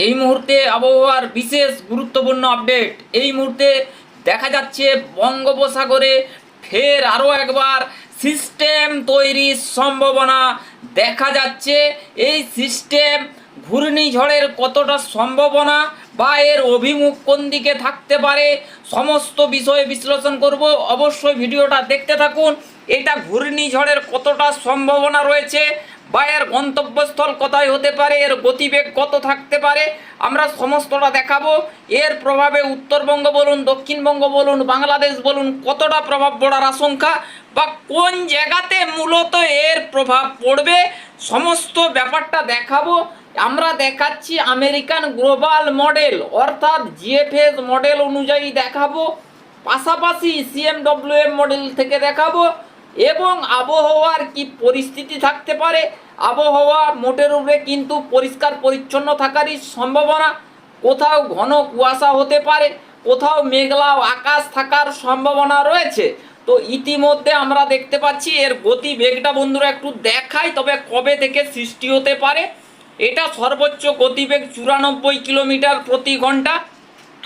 এই মুহূর্তে আবহাওয়ার বিশেষ গুরুত্বপূর্ণ আপডেট। এই মুহূর্তে দেখা যাচ্ছে বঙ্গোপসাগরে ফের আরও একবার সিস্টেম তৈরির সম্ভাবনা দেখা যাচ্ছে। এই সিস্টেম ঘূর্ণিঝড়ের কতটা সম্ভাবনা বা এর অভিমুখ কোন দিকে থাকতে পারে, সমস্ত বিষয়ে বিশ্লেষণ করব। অবশ্যই ভিডিওটা দেখতে থাকুন। এটা ঘূর্ণিঝড়ের কতটা সম্ভাবনা রয়েছে বা এর গন্তব্যস্থল কোথায় হতে পারে, এর গতিবেগ কত থাকতে পারে, আমরা সমস্তটা দেখাবো। এর প্রভাবে উত্তরবঙ্গ বলুন, দক্ষিণবঙ্গ বলুন, বাংলাদেশ বলুন, কতটা প্রভাব পড়ার আশঙ্কা বা কোন জায়গাতে মূলত এর প্রভাব পড়বে, সমস্ত ব্যাপারটা দেখাবো। আমরা দেখাচ্ছি আমেরিকান গ্লোবাল মডেল, অর্থাৎ জিএফএস মডেল অনুযায়ী দেখাবো। পাশাপাশি সিএমডব্লিউএম মডেল থেকে দেখাবো। এবং আবহাওয়ার কি পরিস্থিতি থাকতে পারে? আবহাওয়া মোটের উপরে কিন্তু পরিষ্কার পরিচ্ছন্ন থাকারই সম্ভাবনা। কোথাও ঘন কুয়াশা হতে পারে, কোথাও মেঘলা আকাশ থাকার সম্ভাবনা রয়েছে। তো ইতিমধ্যে আমরা দেখতে পাচ্ছি এর গতি বেগটা বন্ধুরা একটু দেখাই, তবে কবে থেকে সৃষ্টি হতে পারে? এটা সর্বোচ্চ গতিবেগ চুরানব্বই কিলোমিটার প্রতি ঘণ্টা।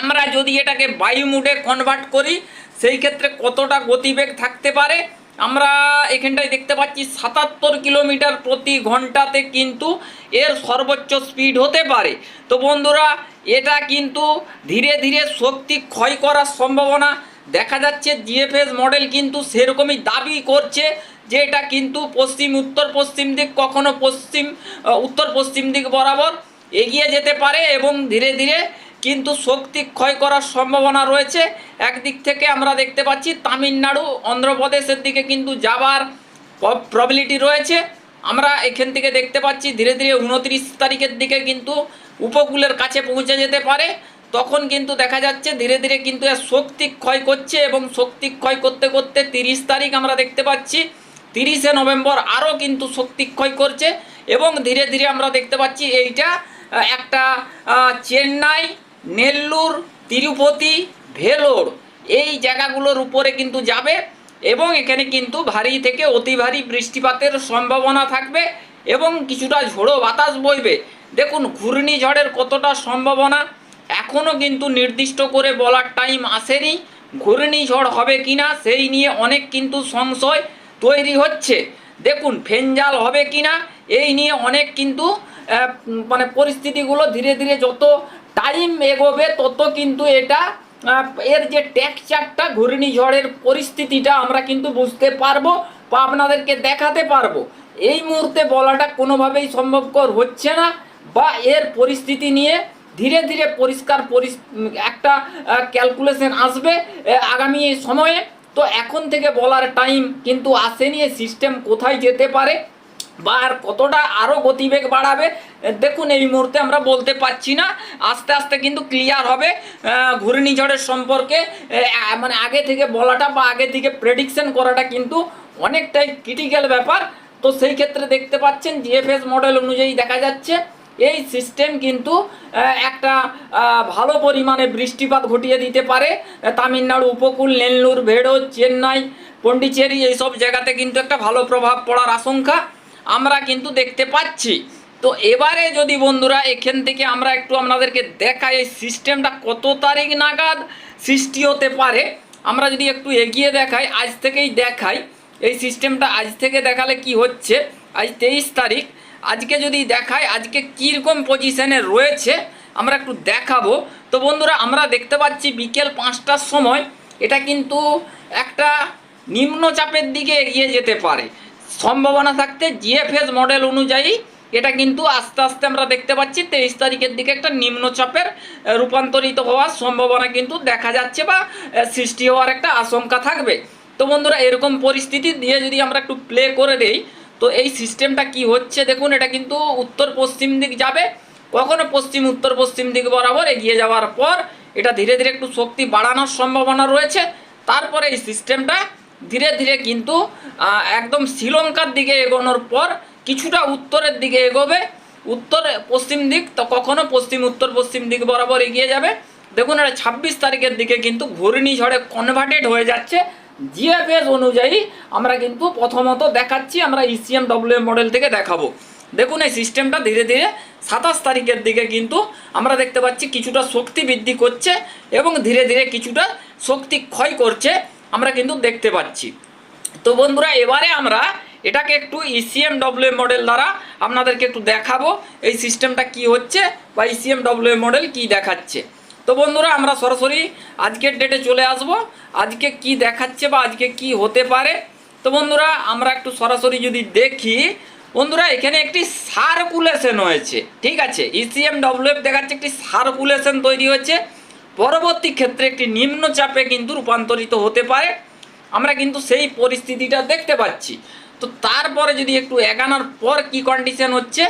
আমরা যদি এটাকে বায়ু মুডে কনভার্ট করি, সেই ক্ষেত্রে কতটা গতিবেগ থাকতে পারে? আমরা এখানটায় দেখতে পাচ্ছি সাতাত্তর কিলোমিটার প্রতি ঘন্টাতে কিন্তু এর সর্বোচ্চ স্পিড হতে পারে। তো বন্ধুরা, এটা কিন্তু ধীরে ধীরে শক্তি ক্ষয় করার সম্ভাবনা দেখা যাচ্ছে। জিএফএস মডেল কিন্তু সেরকমই দাবি করছে যে এটা কিন্তু পশ্চিম, উত্তর পশ্চিম দিক, কখনো পশ্চিম উত্তর পশ্চিম দিক বরাবর এগিয়ে যেতে পারে এবং ধীরে ধীরে কিন্তু শক্তি ক্ষয় করার সম্ভাবনা রয়েছে। একদিক থেকে আমরা দেখতে পাচ্ছি তামিলনাড়ু অন্ধ্রপ্রদেশের দিকে কিন্তু যাবার প্রবিলিটি রয়েছে। আমরা এখান থেকে দেখতে পাচ্ছি ধীরে ধীরে উনত্রিশ তারিখের দিকে কিন্তু উপকূলের কাছে পৌঁছে যেতে পারে। তখন কিন্তু দেখা যাচ্ছে ধীরে ধীরে কিন্তু এর শক্তি ক্ষয় করছে এবং শক্তি ক্ষয় করতে করতে তিরিশ তারিখ আমরা দেখতে পাচ্ছি। তিরিশে নভেম্বর আরও কিন্তু শক্তি ক্ষয় করছে এবং ধীরে ধীরে আমরা দেখতে পাচ্ছি এইটা একটা চেন্নাই নেল্লুর, তিরুপতি, ভেলোর এই জায়গাগুলোর উপরে কিন্তু যাবে এবং এখানে কিন্তু ভারী থেকে অতি ভারী বৃষ্টিপাতের সম্ভাবনা থাকবে এবং কিছুটা ঝোড়ো বাতাস বইবে। দেখুন, ঘূর্ণিঝড়ের কতটা সম্ভাবনা এখনও কিন্তু নির্দিষ্ট করে বলার টাইম আসেনি। ঘূর্ণিঝড় হবে কিনা সেই নিয়ে অনেক কিন্তু সংশয় তৈরি হচ্ছে। দেখুন ফেঞ্জাল হবে কিনা এই নিয়ে অনেক কিন্তু মানে পরিস্থিতিগুলো ধীরে ধীরে যত টাইম এগোবে, তত কিন্তু এটা এর যে টেক্সচারটা ঘূর্ণিঝড়ের পরিস্থিতিটা আমরা কিন্তু বুঝতে পারব বা আপনাদেরকে দেখাতে পারব। এই মুহূর্তে বলাটা কোনোভাবেই সম্ভবকর হচ্ছে না বা এর পরিস্থিতি নিয়ে ধীরে ধীরে পরিষ্কার একটা ক্যালকুলেশন আসবে আগামী সময়ে। তো এখন থেকে বলার টাইম কিন্তু আসেনি সিস্টেম কোথায় যেতে পারে? বা আর কতটা আরও গতিবেগ বাড়াবে দেখুন এই মুহূর্তে আমরা বলতে পারছি না। আস্তে আস্তে কিন্তু ক্লিয়ার হবে ঘূর্ণিঝড়ের সম্পর্কে মানে আগে থেকে বলাটা বা আগে থেকে প্রেডিকশন করাটা কিন্তু অনেকটাই ক্রিটিক্যাল ব্যাপার। তো সেই ক্ষেত্রে দেখতে পাচ্ছেন জিএফএস মডেল অনুযায়ী দেখা যাচ্ছে, এই সিস্টেম কিন্তু একটা ভালো পরিমাণে বৃষ্টিপাত ঘটিয়ে দিতে পারে। তামিলনাড়ু, উপকূল, নেল্লুর, ভেড়ো, চেন্নাই, পন্ডিচেরি, এইসব জায়গাতে কিন্তু একটা ভালো প্রভাব পড়ার আশঙ্কা। আমরা কিন্তু দেখতে পাচ্ছি। তো এবারে যদি বন্ধুরা এখান থেকে আমরা একটু আপনাদেরকে দেখাই এই সিস্টেমটা কত তারিখ নাগাদ সৃষ্টি হতে পারে। আমরা যদি একটু এগিয়ে দেখাই, আজ থেকেই দেখাই। এই সিস্টেমটা আজ থেকে দেখালে কি হচ্ছে? আজ তেইশ তারিখ। আজকে যদি দেখাই, আজকে কীরকম পজিশনে রয়েছে, আমরা একটু দেখাবো। তো বন্ধুরা, আমরা দেখতে পাচ্ছি বিকেল পাঁচটার সময় এটা কিন্তু একটা নিম্নচাপের দিকে এগিয়ে যেতে পারে। সম্ভাবনা থাকতে জিএফএস মডেল অনুযায়ী এটা কিন্তু আস্তে আস্তে আমরা দেখতে পাচ্ছি। তেইশ তারিখের দিকে একটা নিম্নচাপের রূপান্তরিত হওয়ার সম্ভাবনা কিন্তু দেখা যাচ্ছে বা সৃষ্টি হওয়ার একটা আশঙ্কা থাকবে। তো বন্ধুরা, এরকম পরিস্থিতি দিয়ে যদি আমরা একটু প্লে করে দেই, তো এই সিস্টেমটা কি হচ্ছে দেখুন, এটা কিন্তু উত্তর পশ্চিম দিক যাবে। কখনো পশ্চিম উত্তর পশ্চিম দিক বরাবর এগিয়ে যাওয়ার পর এটা ধীরে ধীরে একটু শক্তি বাড়ানোর সম্ভাবনা রয়েছে। তারপরে এই সিস্টেমটা ধীরে ধীরে কিন্তু একদম শ্রীলঙ্কার দিকে এগোনোর পর কিছুটা উত্তরের দিকে এগোবে। উত্তর, পশ্চিম দিক তো কখনো পশ্চিম, উত্তর, পশ্চিম দিক বরাবর এগিয়ে যাবে। দেখুন, এটা ছাব্বিশ তারিখের দিকে কিন্তু ঘূর্ণিঝড়ে কনভার্টেড হয়ে যাচ্ছে। জিএফএস অনুযায়ী আমরা কিন্তু প্রথমত দেখাচ্ছি, আমরা ইসিএম ডব্লিউ মডেল থেকে দেখাবো। দেখুন, এই সিস্টেমটা ধীরে ধীরে সাতাশ তারিখের দিকে কিন্তু আমরা দেখতে পাচ্ছি কিছুটা শক্তি বৃদ্ধি করছে এবং ধীরে ধীরে কিছুটা শক্তি ক্ষয় করছে। আমরা কিন্তু দেখতে পাচ্ছি। তো বন্ধুরা, এবারে আমরা এটাকে একটু E ইসিএম ডব্লিউ মডেল দ্বারা আপনাদেরকে একটু দেখাবো, এই সিস্টেমটা কি হচ্ছে বা E ইসিএম ডব্লিউ মডেল কি দেখাচ্ছে। তো বন্ধুরা, আমরা সরাসরি আজকের ডেটে চলে আসব, আজকে কি দেখাচ্ছে বা আজকে কি হতে পারে। তো বন্ধুরা, আমরা একটু সরাসরি যদি দেখি, বন্ধুরা, এখানে একটি সার্কুলেশন হয়েছে, ঠিক আছে? E ইসিএম ডব্লিউএফ দেখাচ্ছে, একটি সার্কুলেশন তৈরি হয়েছে। পরবর্তী ক্ষেত্রে একটি নিম্নচাপে কিন্তু রূপান্তরিত হতে পারে। আমরা কিন্তু সেই পরিস্থিতিটা দেখতে পাচ্ছি। তো তারপরে যদি একটু এগানোর পর কি কন্ডিশন হচ্ছে,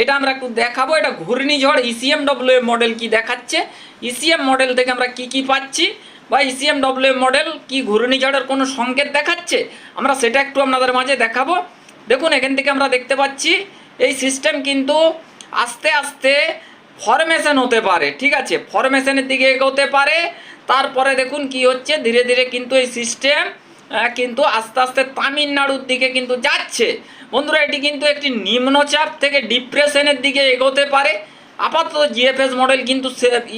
এটা আমরা একটু দেখাবো। এটা ঘূর্ণিঝড় E ইসিএম ডব্লিউ মডেল কি দেখাচ্ছে? ইসিএম মডেল থেকে আমরা কি কি পাচ্ছি? বা E ইসিএম ডব্লিউ মডেল কি ঘূর্ণিঝড়ের কোনো সংকেত দেখাচ্ছে? আমরা সেটা একটু আপনাদের মাঝে দেখাবো। দেখুন, এখান থেকে আমরা দেখতে পাচ্ছি, এই সিস্টেম কিন্তু আস্তে আস্তে ফরমেশন হতে পারে, ঠিক আছে? ফরমেশনের দিকে এগোতে পারে, তারপরে দেখুন কি হচ্ছে, ধীরে ধীরে কিন্তু এই সিস্টেম কিন্তু আস্তে আস্তে তামিলনাড়ুর দিকে কিন্তু যাচ্ছে। বন্ধুরা, এটি কিন্তু একটি নিম্নচাপ থেকে ডিপ্রেশনের দিকে এগোতে পারে। আপাতত জিএফএস মডেল কিন্তু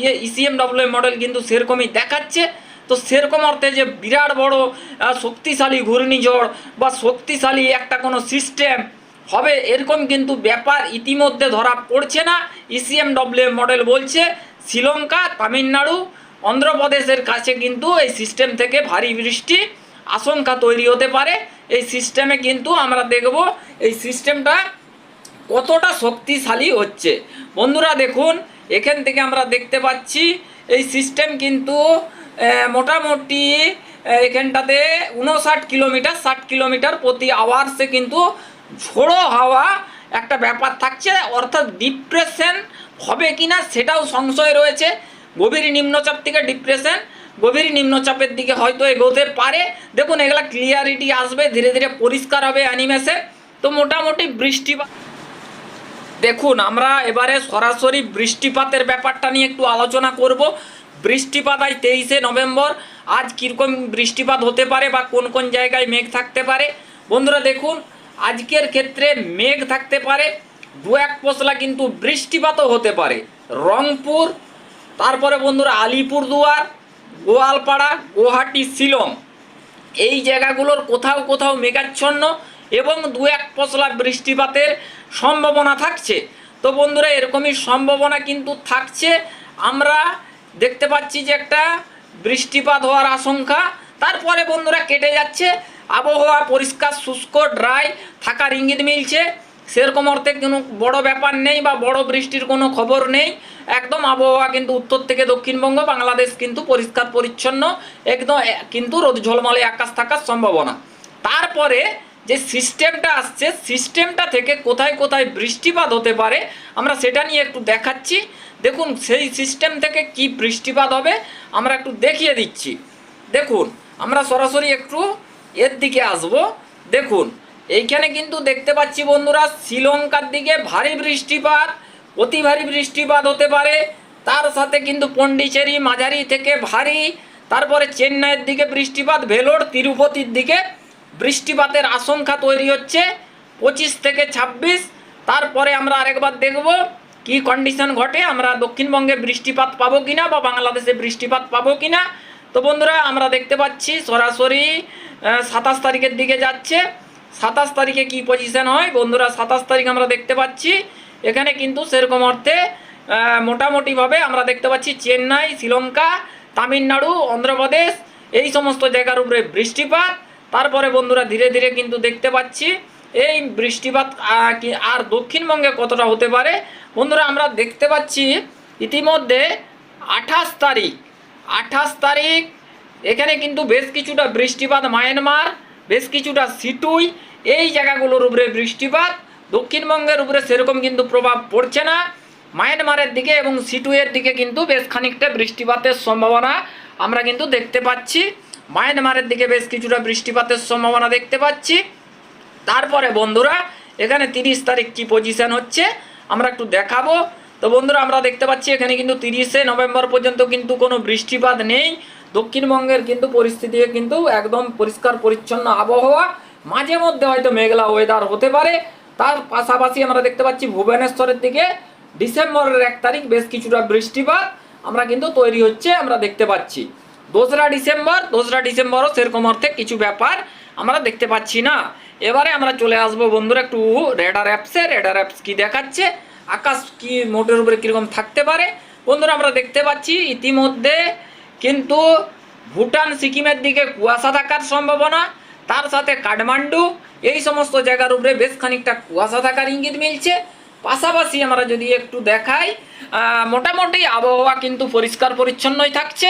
ইয়ে ইসিএম ডব্লিউ মডেল কিন্তু সেরকমই দেখাচ্ছে। তো সেরকম অর্থে যে বিরাট বড় শক্তিশালী ঘূর্ণিঝড় বা শক্তিশালী একটা কোনো সিস্টেম হবে, এরকম কিন্তু ব্যাপার ইতিমধ্যে ধরা পড়ছে না। E ইসিএম ডব্লিউ মডেল বলছে, শ্রীলঙ্কা, তামিলনাড়ু, অন্ধ্রপ্রদেশের কাছে কিন্তু এই সিস্টেম থেকে ভারী বৃষ্টি আশঙ্কা তৈরি হতে পারে। এই সিস্টেমে কিন্তু আমরা দেখব এই সিস্টেমটা কতটা শক্তিশালী হচ্ছে। বন্ধুরা দেখুন, এখান থেকে আমরা দেখতে পাচ্ছি এই সিস্টেম কিন্তু মোটামুটি এখানটাতে উনষাট কিলোমিটার, ষাট কিলোমিটার প্রতি আওয়ার্সে কিন্তু ঝোড়ো হাওয়া একটা ব্যাপার থাকছে, অর্থাৎ ডিপ্রেশন হবে কি না সেটাও সংশয় রয়েছে। গভীর নিম্নচাপ থেকে ডিপ্রেশন গভীর নিম্নচাপের দিকে হয়তো এগোতে পারে। দেখুন, এগুলা ক্লিয়ারিটি আসবে, ধীরে ধীরে পরিষ্কার হবে অ্যানিমেশন তো মোটামুটি বৃষ্টিপাত দেখুন, আমরা এবারে সরাসরি বৃষ্টিপাতের ব্যাপারটা নিয়ে একটু আলোচনা করব। বৃষ্টিপাত আজ তেইশে নভেম্বর। আজ কীরকম বৃষ্টিপাত হতে পারে বা কোন কোন জায়গায় মেঘ থাকতে পারে? বন্ধুরা, দেখুন আজকের ক্ষেত্রে মেঘ থাকতে পারে, দু এক পশলা কিন্তু বৃষ্টিপাতও হতে পারে। রংপুর, তারপরে বন্ধুরা আলিপুরদুয়ার গোয়ালপাড়া, গুয়াহাটি, শিলং। এই জায়গাগুলোর কোথাও কোথাও মেঘাচ্ছন্ন এবং দু এক পশলা বৃষ্টিপাতের সম্ভাবনা থাকছে। তো বন্ধুরা, এরকমই সম্ভাবনা কিন্তু থাকছে। আমরা দেখতে পাচ্ছি যে একটা বৃষ্টিপাত হওয়ার আশঙ্কা। তারপরে বন্ধুরা কেটে যাচ্ছে। আবহাওয়া পরিষ্কার, শুষ্ক ড্রাই থাকার ইঙ্গিত মিলছে। সেরকম অর্থে কোনো বড় ব্যাপার নেই বা বড় বৃষ্টির কোনো খবর নেই। একদম আবহাওয়া কিন্তু উত্তর থেকে দক্ষিণবঙ্গ, বাংলাদেশ কিন্তু পরিষ্কার, পরিচ্ছন্ন, একদম কিন্তু রোদ ঝলমলে আকাশ থাকার সম্ভাবনা। তারপরে যে সিস্টেমটা আসছে, সিস্টেমটা থেকে কোথায় কোথায় বৃষ্টিপাত হতে পারে, আমরা সেটা নিয়ে একটু দেখাচ্ছি। দেখুন, সেই সিস্টেম থেকে কি বৃষ্টিপাত হবে, আমরা একটু দেখিয়ে দিচ্ছি। দেখুন আমরা সরাসরি একটু এর দিকে আসব। দেখুন, এইখানে কিন্তু দেখতে পাচ্ছি বন্ধুরা, শ্রীলঙ্কার দিকে ভারী বৃষ্টিপাত, অতি ভারী বৃষ্টিপাত হতে পারে। তার সাথে কিন্তু পন্ডিচেরি, মাঝারি থেকে ভারী, তারপরে চেন্নাইয়ের দিকে বৃষ্টিপাত, ভেলোর, তিরুপতির দিকে বৃষ্টিপাতের আশঙ্কা তৈরি হচ্ছে, পঁচিশ থেকে ছাব্বিশ। তারপরে আমরা আরেকবার দেখব কি কন্ডিশন ঘটে। আমরা দক্ষিণবঙ্গে বৃষ্টিপাত পাবো কিনা বা বাংলাদেশে বৃষ্টিপাত পাবো কিনা। তো বন্ধুরা, আমরা দেখতে পাচ্ছি সরাসরি সাতাশ তারিখের দিকে যাচ্ছে। সাতাশ তারিখে কি পজিশন হয়? বন্ধুরা, সাতাশ তারিখ আমরা দেখতে পাচ্ছি। এখানে কিন্তু সেরকম অর্থে মোটামুটিভাবে আমরা দেখতে পাচ্ছি চেন্নাই, শ্রীলঙ্কা, তামিলনাড়ু, অন্ধ্রপ্রদেশ, এই সমস্ত জায়গার উপরে বৃষ্টিপাত। তারপরে বন্ধুরা, ধীরে ধীরে কিন্তু দেখতে পাচ্ছি, এই বৃষ্টিপাত আর দক্ষিণবঙ্গে কতটা হতে পারে? বন্ধুরা, আমরা দেখতে পাচ্ছি ইতিমধ্যে আঠাশ তারিখ আঠাশ তারিখ। এখানে কিন্তু বেশ কিছুটা বৃষ্টিপাত মায়ানমার, বেশ কিছুটা সিটুই। এই জায়গাগুলোর উপরে বৃষ্টিপাত। দক্ষিণবঙ্গের উপরে সেরকম কিন্তু প্রভাব পড়ছে না। মায়ানমারের দিকে এবং সিটুয়ের দিকে কিন্তু বেশ খানিকটা বৃষ্টিপাতের সম্ভাবনা আমরা কিন্তু দেখতে পাচ্ছি। মায়ানমারের দিকে বেশ কিছুটা বৃষ্টিপাতের সম্ভাবনা দেখতে পাচ্ছি। তারপরে বন্ধুরা, এখানে তিরিশ তারিখ কি পজিশন হচ্ছে? আমরা একটু দেখাবো। তো বন্ধুরা, আমরা দেখতে পাচ্ছি এখানে কিন্তু তিরিশে নভেম্বর পর্যন্ত কিন্তু কোনো বৃষ্টিপাত নেই। দক্ষিণবঙ্গের কিন্তু পরিস্থিতি কিন্তু একদম পরিষ্কার, পরিচ্ছন্ন আবহাওয়া। মাঝে মধ্যে হয়তো মেঘলা ওয়েদার হতে পারে। তার পাশাপাশি আমরা দেখতে পাচ্ছি ভুবনেশ্বরের দিকে ডিসেম্বরের এক তারিখ বেশ কিছুটা বৃষ্টিপাত আমরা কিন্তু তৈরি হচ্ছে, আমরা দেখতে পাচ্ছি। দোসরা ডিসেম্বর, দোসরা ডিসেম্বরও সেরকম অর্থে কিছু ব্যাপার আমরা দেখতে পাচ্ছি না। এবারে আমরা চলে আসব বন্ধুরা একটু রেডার অ্যাপসে রেডার অ্যাপস কি দেখাচ্ছে। আকাশ কি মোটের উপরে কীরকম থাকতে পারে? বন্ধুরা, আমরা দেখতে পাচ্ছি ইতিমধ্যে কিন্তু ভুটান সিকিমের দিকে কুয়াশা থাকার সম্ভাবনা, তার সাথে কাঠমান্ডু, এই সমস্ত জায়গার উপরে বেশ খানিকটা কুয়াশা থাকার ইঙ্গিত মিলছে। পাশাপাশি আমরা যদি একটু দেখাই মোটামুটি আবহাওয়া কিন্তু পরিষ্কার পরিচ্ছন্নই থাকছে।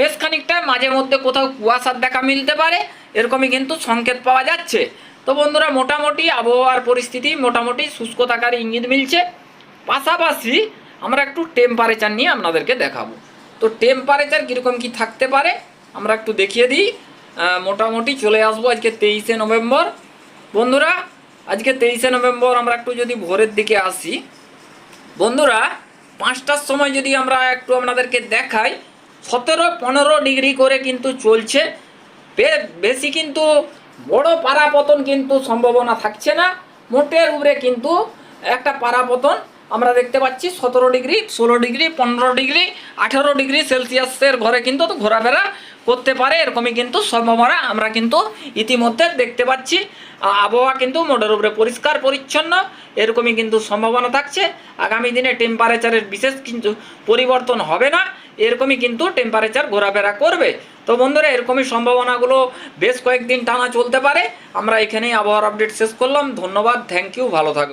বেশ খানিকটা মাঝে মধ্যে কোথাও কুয়াশার দেখা মিলতে পারে, এরকমই কিন্তু সংকেত পাওয়া যাচ্ছে। তো বন্ধুরা, মোটামুটি আবহাওয়ার পরিস্থিতি, মোটামুটি শুষ্ক থাকার ইঙ্গিত মিলছে। পাশাপাশি আমরা একটু টেম্পারেচার নিয়ে আপনাদেরকে দেখাবো। তো টেম্পারেচার কীরকম কি থাকতে পারে, আমরা একটু দেখিয়ে দিই। মোটামুটি চলে আসব আজকে তেইশে নভেম্বর। বন্ধুরা, আজকে তেইশে নভেম্বর আমরা একটু যদি ভোরের দিকে আসি। বন্ধুরা, পাঁচটার সময় যদি আমরা একটু আপনাদেরকে দেখাই, সতেরো পনেরো ডিগ্রি করে কিন্তু চলছে। বেশি কিন্তু বড় পারাপতন কিন্তু সম্ভাবনা থাকছে না। মোটের উপরে কিন্তু একটা পারাপতন আমরা দেখতে পাচ্ছি, সতেরো ডিগ্রি, ষোলো ডিগ্রি, পনেরো ডিগ্রি, আঠেরো ডিগ্রি সেলসিয়াসের ঘরে কিন্তু ঘোরাফেরা করতে পারে, এরকমই কিন্তু সম্ভাবনা আমরা কিন্তু ইতিমধ্যে দেখতে পাচ্ছি আবহাওয়া কিন্তু মোটের উপরে পরিষ্কার, পরিচ্ছন্ন, এরকমই কিন্তু সম্ভাবনা থাকছে। আগামী দিনে টেম্পারেচারের বিশেষ কিন্তু পরিবর্তন হবে না, এরকমই কিন্তু টেম্পারেচার ঘোরাফেরা করবে। তো বন্ধুরা, এরকমই সম্ভাবনাগুলো বেশ কয়েকদিন টানা চলতে পারে। আমরা এখানেই আবহাওয়ার আপডেট শেষ করলাম। ধন্যবাদ থ্যাংক ইউ ভালো থাকবে